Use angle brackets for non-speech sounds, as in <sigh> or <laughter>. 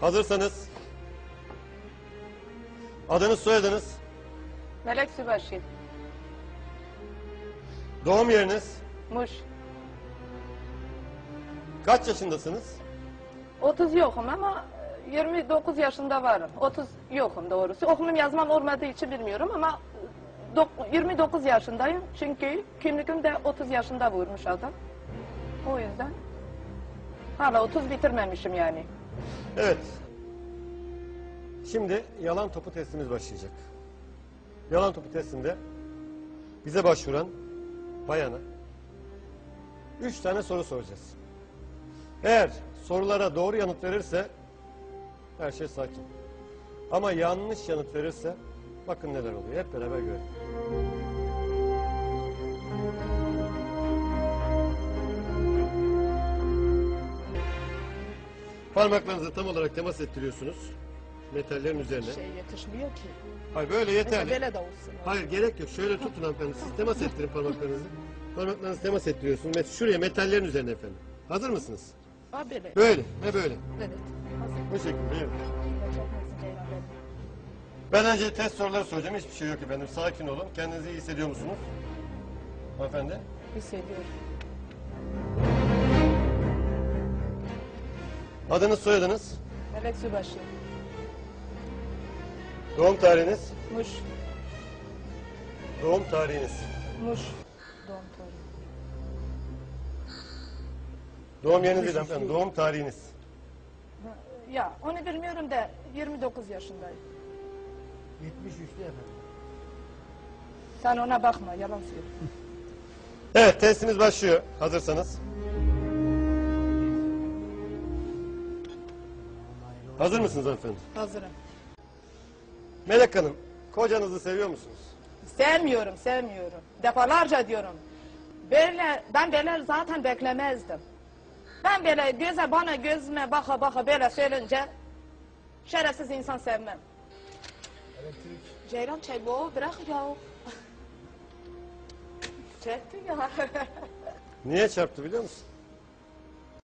Hazırsanız adınız soyadınız, Melek Sübaşi. doğum yeriniz, Muş. kaç yaşındasınız? 30 yokum ama 29 yaşında varım. 30 yokum doğrusu. Okulum yazmam olmadığı için bilmiyorum ama dok- 29 yaşındayım. Çünkü kimliğimde 30 yaşında vurmuş adam. O yüzden hala 30 bitirmemişim yani. Evet. Şimdi yalan topu testimiz başlayacak. Yalan topu testinde bize başvuran bayana üç tane soru soracağız. Eğer sorulara doğru yanıt verirse her şey sakin. Ama yanlış yanıt verirse bakın neler oluyor. Hep beraber görelim. Parmaklarınızı tam olarak temas ettiriyorsunuz. Metallerin üzerine. Şey yetişmiyor ki. Hayır böyle yeterli. Mesela böyle de olsun. Hayır gerek yok. Şöyle tutun hanımefendi. Siz temas ettirin parmaklarınızı. Parmaklarınızı temas ettiriyorsunuz. Met şuraya metallerin üzerine efendim. Hazır mısınız? Ha böyle. Böyle ve böyle. Evet. Hazır. Bu şekilde. evet. Ben önce test soruları soracağım. Hiçbir şey yok efendim. Sakin olun. Kendinizi iyi hissediyor musunuz? Hanımefendi. Hissediyorum. Adınız, soyadınız, Melek Sübaşı. doğum tarihiniz, Muş. doğum tarihiniz, Muş. Doğum tarihi. doğum yeriniz değil hanımefendi, doğum tarihiniz. Ya onu bilmiyorum da 29 yaşındayım. 73'lü efendim. Sen ona bakma yalan söylüyor. Evet, testimiz başlıyor. Hazırsanız. Hazır mısınız hanımefendi? Hazırım. Melek Hanım, kocanızı seviyor musunuz? Sevmiyorum, sevmiyorum. Defalarca diyorum. Böyle, ben böyle zaten beklemezdim. Ben böyle göze bana gözüme baka baka böyle söyleyince şerefsiz insan sevmem. Elektrik. Ceylan çay bu bırak ya. <laughs> Çekti ya. Niye çarptı biliyor musun?